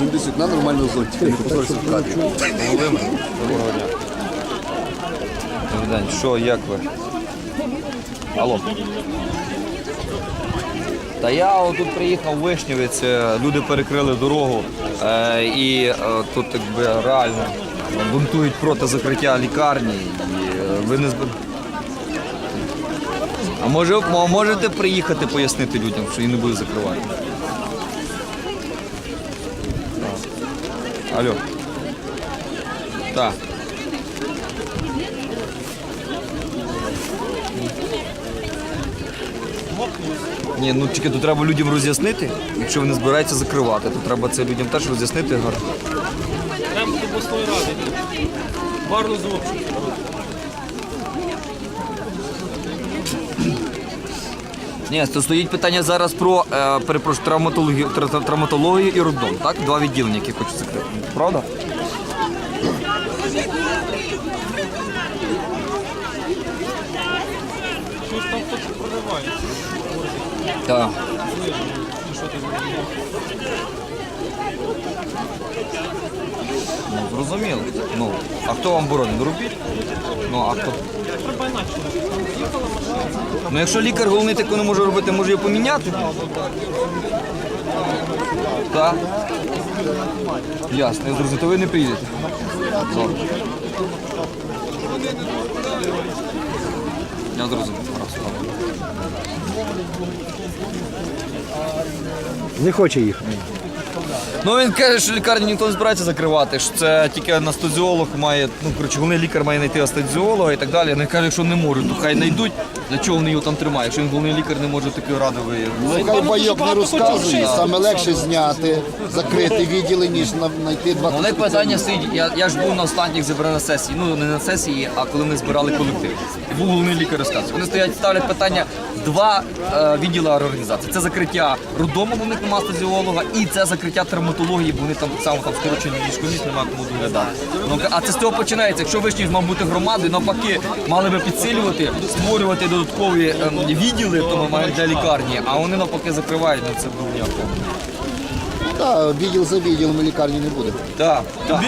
Він десь на нормальну зоні, не доброго дня. Що, як ви? Алло. Та я тут приїхав Вишнівець, е, люди перекрили дорогу е, і е, тут якби реально бунтують проти закриття лікарні. І, е, ви не. Може, можете приїхати пояснити людям, що її не буде закривати? Алло. Так. Ні, ну тільки тут треба людям роз'яснити. Якщо вони збираються закривати, то треба це людям теж роз'яснити гарно. Прямо до обласної ради. Барну зовсім. Ні, це стоїть питання зараз про е, перепрошую, травматологію, тра- травматологію і роддом, так? Два відділення, які хочуть закрити. Правда? Що там хтось прориває? Так. Ну, зрозуміло. Ну, а хто вам боронить? Робіть. Ну, а хто? Треба інакше. Ну, якщо лікар головний таку не може робити, може його поміняти? Так. Ясно, я зрозумів. То ви не приїдете. Добре. Я зрозумів. Не хоче їхати. Ну він каже, що лікарню ніхто не збирається закривати, що це тільки анестезіолог має, ну коротше, головний лікар має знайти анестезіолога і так далі. Вони кажуть, що не можуть, то хай знайдуть. Для чого вони його там тримають? Якщо він головний лікар не може такої ради виявити. Нехай байок не розказує, саме легше зняти, закрити відділи, ніж на- знайти два них питання стоїть. Я, я ж був на останніх зібрав на сесії. Ну не на сесії, а коли ми збирали колектив. І був головний лікар розказує. Вони стоять, ставлять питання два е, відділи організації. Це закриття роддому, бо в них немає стазіолога, і це закриття травматології, бо вони там так само там скорочені ліжкомість, немає кому доглядати. Ну а це з цього починається. Якщо вишні мав бути громади, навпаки, мали би підсилювати, створювати додаткові ем, відділи, тому мають для лікарні, а вони навпаки закривають. на це був ніякого. Так, відділ за відділом лікарні не буде. Так, так.